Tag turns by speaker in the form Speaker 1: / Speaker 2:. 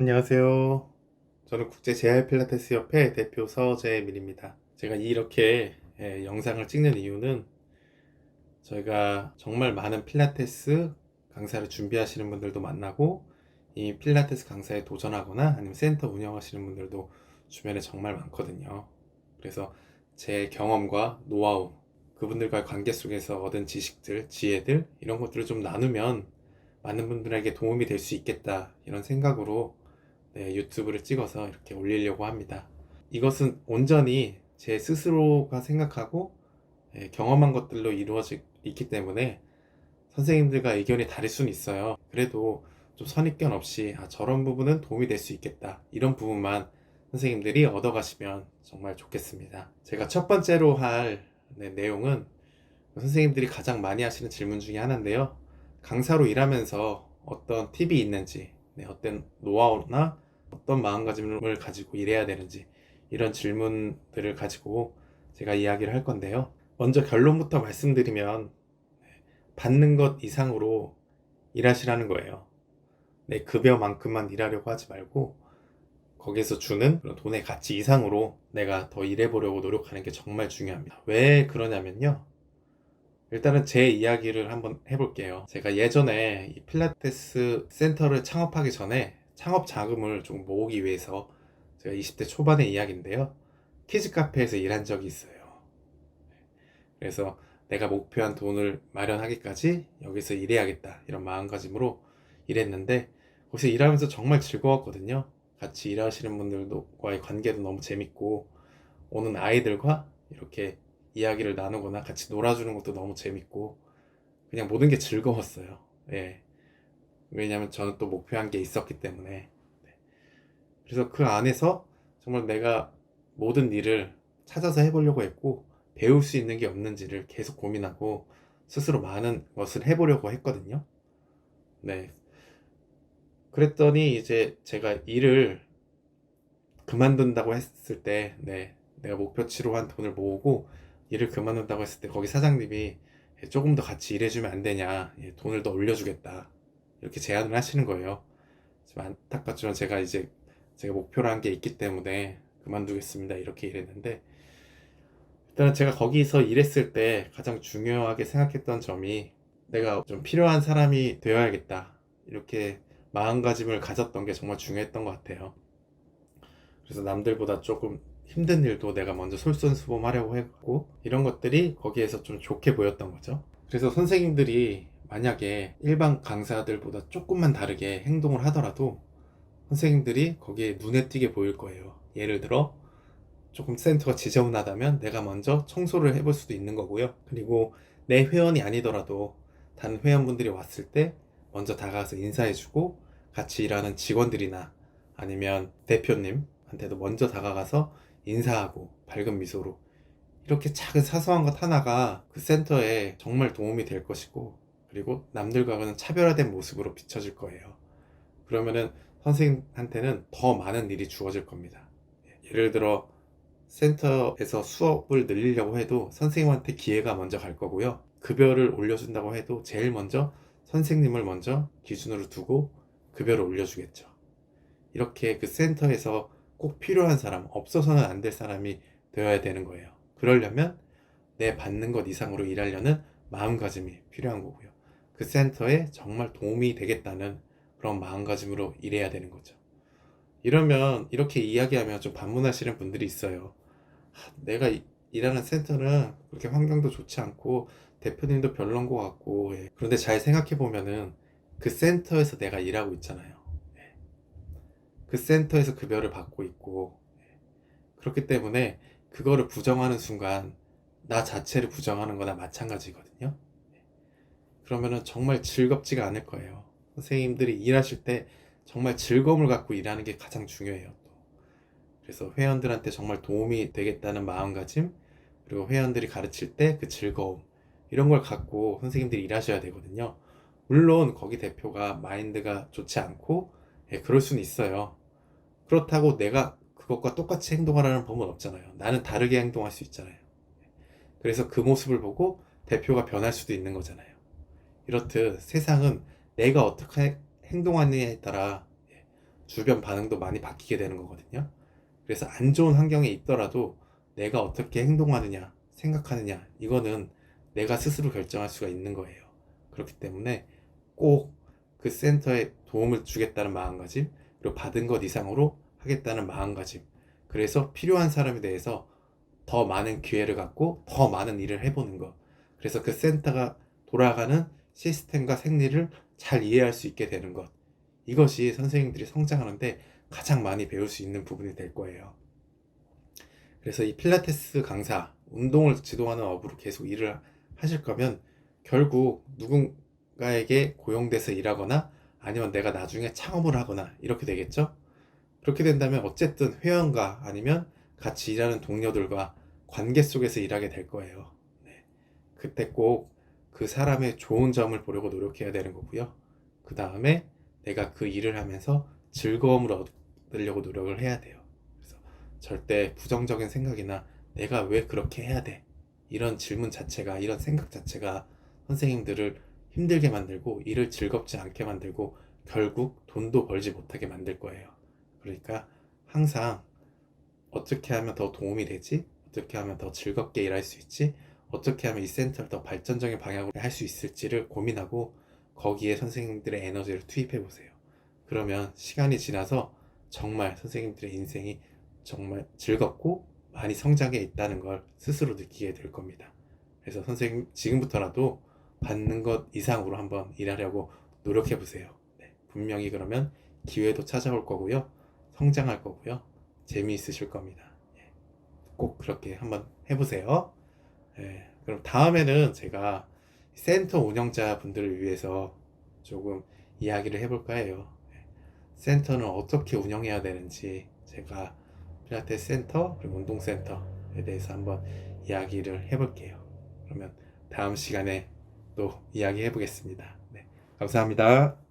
Speaker 1: 안녕하세요. 저는 국제 재활 필라테스 협회 대표 서재민입니다. 제가 이렇게 예, 영상을 찍는 이유는 저희가 정말 많은 필라테스 강사를 준비하시는 분들도 만나고 이 필라테스 강사에 도전하거나 아니면 센터 운영하시는 분들도 주변에 정말 많거든요. 그래서 제 경험과 노하우, 그분들과의 관계 속에서 얻은 지식들, 지혜들 이런 것들을 좀 나누면 많은 분들에게 도움이 될 수 있겠다 이런 생각으로 네, 유튜브를 찍어서 이렇게 올리려고 합니다. 이것은 온전히 제 스스로가 생각하고 예, 경험한 것들로 이루어져 있기 때문에 선생님들과 의견이 다를 수는 있어요. 그래도 좀 선입견 없이 아, 저런 부분은 도움이 될 수 있겠다. 이런 부분만 선생님들이 얻어가시면 정말 좋겠습니다. 제가 첫 번째로 할 네, 내용은 선생님들이 가장 많이 하시는 질문 중에 하나인데요. 강사로 일하면서 어떤 팁이 있는지, 네, 어떤 노하우나 어떤 마음가짐을 가지고 일해야 되는지 이런 질문들을 가지고 제가 이야기를 할 건데요. 먼저 결론부터 말씀드리면 네, 받는 것 이상으로 일하시라는 거예요. 내 급여만큼만 일하려고 하지 말고 거기서 주는 그런 돈의 가치 이상으로 내가 더 일해보려고 노력하는 게 정말 중요합니다. 왜 그러냐면요. 일단은 제 이야기를 한번 해볼게요. 제가 예전에 이 필라테스 센터를 창업하기 전에 창업 자금을 좀 모으기 위해서 제가 20대 초반의 이야기인데요. 키즈 카페에서 일한 적이 있어요. 그래서 내가 목표한 돈을 마련하기까지 여기서 일해야겠다 이런 마음가짐으로 일했는데 거기서 일하면서 정말 즐거웠거든요. 같이 일하시는 분들과의 관계도 너무 재밌고 오는 아이들과 이렇게 이야기를 나누거나 같이 놀아주는 것도 너무 재밌고 그냥 모든 게 즐거웠어요. 예. 왜냐하면 저는 또 목표한 게 있었기 때문에. 네. 그래서 그 안에서 정말 내가 모든 일을 찾아서 해보려고 했고 배울 수 있는 게 없는지를 계속 고민하고 스스로 많은 것을 해보려고 했거든요. 네. 그랬더니 이제 제가 일을 그만둔다고 했을 때, 네, 내가 목표치로 한 돈을 모으고 일을 그만둔다고 했을 때 거기 사장님이 예, 조금 더 같이 일해주면 안 되냐, 예, 돈을 더 올려주겠다 이렇게 제안을 하시는 거예요. 좀 안타깝지만 제가 이제 제가 목표로 한게 있기 때문에 그만두겠습니다 이렇게 일했는데 일단은 제가 거기서 일했을 때 가장 중요하게 생각했던 점이 내가 좀 필요한 사람이 되어야겠다 이렇게 마음가짐을 가졌던 게 정말 중요했던 것 같아요. 그래서 남들보다 조금 힘든 일도 내가 먼저 솔선수범하려고 했고 이런 것들이 거기에서 좀 좋게 보였던 거죠. 그래서 선생님들이 만약에 일반 강사들보다 조금만 다르게 행동을 하더라도 선생님들이 거기에 눈에 띄게 보일 거예요. 예를 들어 조금 센터가 지저분하다면 내가 먼저 청소를 해볼 수도 있는 거고요. 그리고 내 회원이 아니더라도 다른 회원분들이 왔을 때 먼저 다가가서 인사해주고 같이 일하는 직원들이나 아니면 대표님 한테도 먼저 다가가서 인사하고 밝은 미소로 이렇게 작은 사소한 것 하나가 그 센터에 정말 도움이 될 것이고 그리고 남들과는 차별화된 모습으로 비춰질 거예요. 그러면은 선생님한테는 더 많은 일이 주어질 겁니다. 예를 들어 센터에서 수업을 늘리려고 해도 선생님한테 기회가 먼저 갈 거고요. 급여를 올려준다고 해도 제일 먼저 선생님을 먼저 기준으로 두고 급여를 올려주겠죠. 이렇게 그 센터에서 꼭 필요한 사람, 없어서는 안 될 사람이 되어야 되는 거예요. 그러려면 내 받는 것 이상으로 일하려는 마음가짐이 필요한 거고요. 그 센터에 정말 도움이 되겠다는 그런 마음가짐으로 일해야 되는 거죠. 이러면 이렇게 이야기하면 좀 반문하시는 분들이 있어요. 아, 내가 이- 일하는 센터는 그렇게 환경도 좋지 않고 대표님도 별론 것 같고 예. 그런데 잘 생각해 보면은 그 센터에서 내가 일하고 있잖아요. 예. 그 센터에서 급여를 받고 있고 예. 그렇기 때문에 그거를 부정하는 순간 나 자체를 부정하는 거나 마찬가지거든요. 예. 그러면은 정말 즐겁지가 않을 거예요. 선생님들이 일하실 때 정말 즐거움을 갖고 일하는 게 가장 중요해요. 또. 그래서 회원들한테 정말 도움이 되겠다는 마음가짐, 그리고 회원들이 가르칠 때 그 즐거움, 이런 걸 갖고 선생님들이 일하셔야 되거든요. 물론 거기 대표가 마인드가 좋지 않고, 예, 그럴 수는 있어요. 그렇다고 내가 그것과 똑같이 행동하라는 법은 없잖아요. 나는 다르게 행동할 수 있잖아요. 그래서 그 모습을 보고 대표가 변할 수도 있는 거잖아요. 이렇듯 세상은 내가 어떻게 행동하느냐에 따라 주변 반응도 많이 바뀌게 되는 거거든요. 그래서 안 좋은 환경에 있더라도 내가 어떻게 행동하느냐, 생각하느냐, 이거는 내가 스스로 결정할 수가 있는 거예요. 그렇기 때문에 꼭 그 센터에 도움을 주겠다는 마음가짐, 그리고 받은 것 이상으로 하겠다는 마음가짐. 그래서 필요한 사람에 대해서 더 많은 기회를 갖고 더 많은 일을 해보는 것. 그래서 그 센터가 돌아가는 시스템과 생리를 잘 이해할 수 있게 되는 것. 이것이 선생님들이 성장하는데 가장 많이 배울 수 있는 부분이 될 거예요. 그래서 이 필라테스 강사, 운동을 지도하는 업으로 계속 일을 하실 거면 결국 누군가에게 고용돼서 일하거나 아니면 내가 나중에 창업을 하거나 이렇게 되겠죠? 그렇게 된다면 어쨌든 회원과 아니면 같이 일하는 동료들과 관계 속에서 일하게 될 거예요. 네. 그때 꼭 그 사람의 좋은 점을 보려고 노력해야 되는 거고요. 그 다음에 내가 그 일을 하면서 즐거움을 얻으려고 노력을 해야 돼요. 그래서 절대 부정적인 생각이나 내가 왜 그렇게 해야 돼? 이런 질문 자체가, 이런 생각 자체가 선생님들을 힘들게 만들고 일을 즐겁지 않게 만들고 결국 돈도 벌지 못하게 만들 거예요. 그러니까 항상 어떻게 하면 더 도움이 되지? 어떻게 하면 더 즐겁게 일할 수 있지? 어떻게 하면 이 센터를 더 발전적인 방향으로 할 수 있을지를 고민하고 거기에 선생님들의 에너지를 투입해 보세요. 그러면 시간이 지나서 정말 선생님들의 인생이 정말 즐겁고 많이 성장해 있다는 걸 스스로 느끼게 될 겁니다. 그래서 선생님 지금부터라도 받는 것 이상으로 한번 일하려고 노력해 보세요. 네, 분명히 그러면 기회도 찾아올 거고요. 성장할 거고요. 재미있으실 겁니다. 예, 꼭 그렇게 한번 해보세요. 예, 그럼 다음에는 제가 센터 운영자 분들을 위해서 조금 이야기를 해볼까 해요. 예, 센터는 어떻게 운영해야 되는지 제가 필라테스 센터 그리고 운동센터에 대해서 한번 이야기를 해볼게요. 그러면 다음 시간에 또 이야기 해 보겠습니다. 네, 감사합니다.